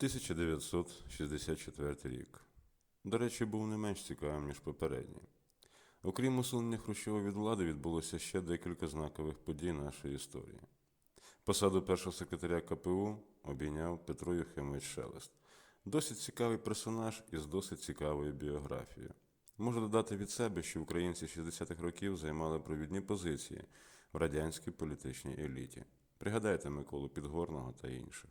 1964 рік. До речі, був не менш цікавим, ніж попередній. Окрім усунення Хрущова від влади, відбулося ще декілька знакових подій нашої історії. Посаду першого секретаря КПУ обійняв Петро Єхимович Шелест. Досить цікавий персонаж із досить цікавою біографією. Можу додати від себе, що українці 60-х років займали провідні позиції в радянській політичній еліті. Пригадайте Миколу Підгорного та інших.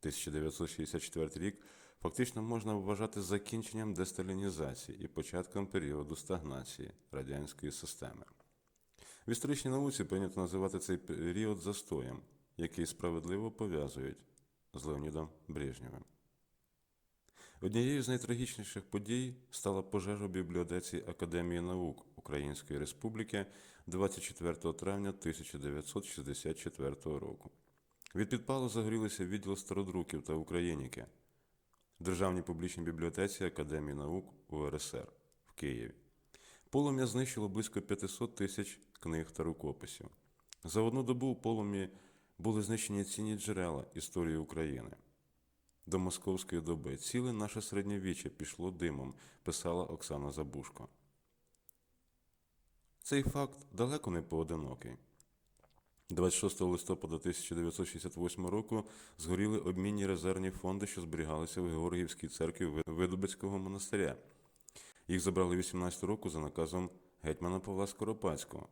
1964 рік фактично можна вважати закінченням десталінізації і початком періоду стагнації радянської системи. В історичній науці прийнято називати цей період застоєм, який справедливо пов'язують з Леонідом Брежнєвим. Однією з найтрагічніших подій стала пожежа в бібліотеці Академії наук Української Республіки 24 травня 1964 року. Від підпалу загорілися відділ стародруків та україніки в Державній публічній бібліотеці Академії наук УРСР в Києві. Полум'я знищило близько 500 тисяч книг та рукописів. За одну добу в полум'ї були знищені цінні джерела історії України. До московської доби ціле наше середньовіччя пішло димом, писала Оксана Забушко. Цей факт далеко не поодинокий. 26 листопада 1968 року згоріли обмінні резервні фонди, що зберігалися в Георгіївській церкві Видубицького монастиря. Їх забрали 18 року за наказом гетьмана Павла Скоропадського.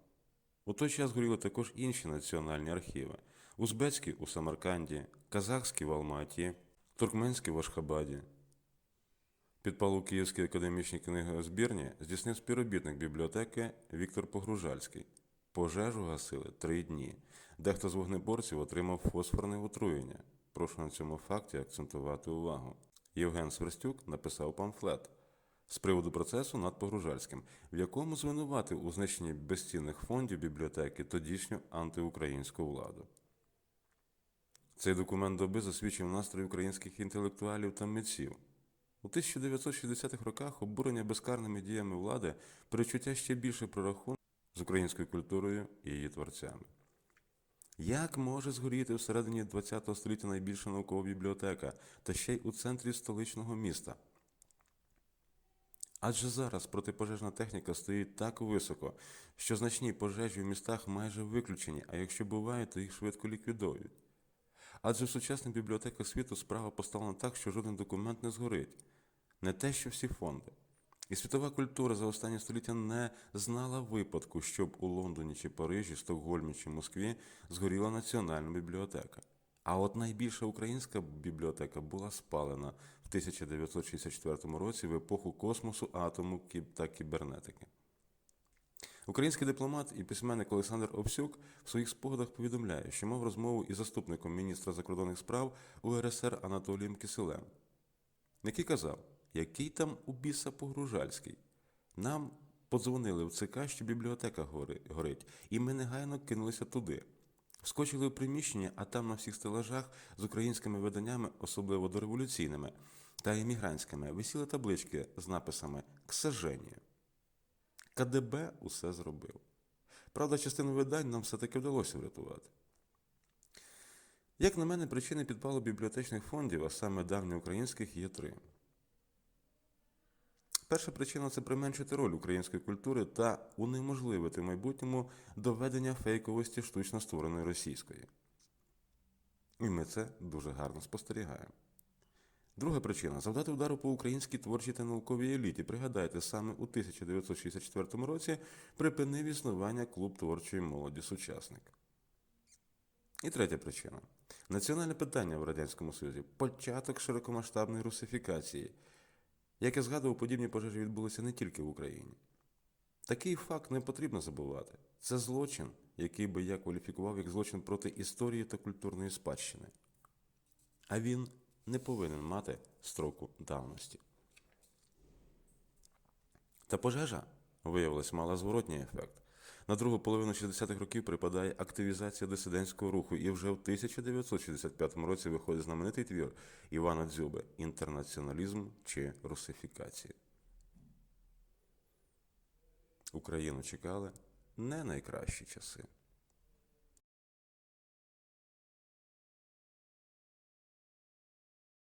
У той час горіли також інші національні архіви: Узбецький у Самарканді, Казахський в Алматі, Туркменський в Ашхабаді. Підпал Київській академічній книгозбірні здійснив співробітник бібліотеки Віктор Погружальський. Пожежу гасили три дні. Дехто з вогнеборців отримав фосфорне отруєння. Прошу на цьому факті акцентувати увагу. Євген Сверстюк написав памфлет з приводу процесу над Погружальським, в якому звинуватив у знищенні безцінних фондів бібліотеки тодішню антиукраїнську владу. Цей документ доби засвідчив настрій українських інтелектуалів та митців. У 1960-х роках обурення безкарними діями влади перечуття ще більше прорахунку з українською культурою і її творцями. Як може згоріти всередині ХХ століття найбільша наукова бібліотека, та ще й у центрі столичного міста? Адже зараз протипожежна техніка стоїть так високо, що значні пожежі в містах майже виключені, а якщо бувають, то їх швидко ліквідують. Адже в сучасних бібліотеках світу справа поставлена так, що жоден документ не згорить. Не те, що всі фонди. І світова культура за останні століття не знала випадку, щоб у Лондоні чи Парижі, Стокгольмі чи Москві згоріла національна бібліотека. А от найбільша українська бібліотека була спалена в 1964 році в епоху космосу, атому та кібернетики. Український дипломат і письменник Олександр Овсюк в своїх спогадах повідомляє, що мав розмову із заступником міністра закордонних справ УРСР Анатолієм Киселем, який казав, який там у біса Погружальський. Нам подзвонили в ЦК, що бібліотека горить, і ми негайно кинулися туди. Вскочили в приміщення, а там на всіх стелажах з українськими виданнями, особливо дореволюційними та емігрантськими, висіли таблички з написами «К сожжению». КДБ усе зробив. Правда, частину видань нам все-таки вдалося врятувати. Як на мене, причини підпалу бібліотечних фондів, а саме давньоукраїнських, є три. Перша причина це применшити роль української культури та унеможливити в майбутньому доведення фейковості штучно створеної російської. І ми це дуже гарно спостерігаємо. Друга причина завдати удару по українській творчій та науковій еліті. Пригадайте, саме у 1964 році припинив існування клуб творчої молоді Сучасник. І третя причина національне питання в Радянському Союзі початок широкомасштабної русифікації. Як я згадував, подібні пожежі відбулися не тільки в Україні. Такий факт не потрібно забувати. Це злочин, який би я кваліфікував як злочин проти історії та культурної спадщини. А він не повинен мати строку давності. Та пожежа, виявилось, мала зворотній ефект. На другу половину 60-х років припадає активізація дисидентського руху, і вже в 1965 році виходить знаменитий твір Івана Дзюби Інтернаціоналізм чи русифікація. Україну чекали не найкращі часи.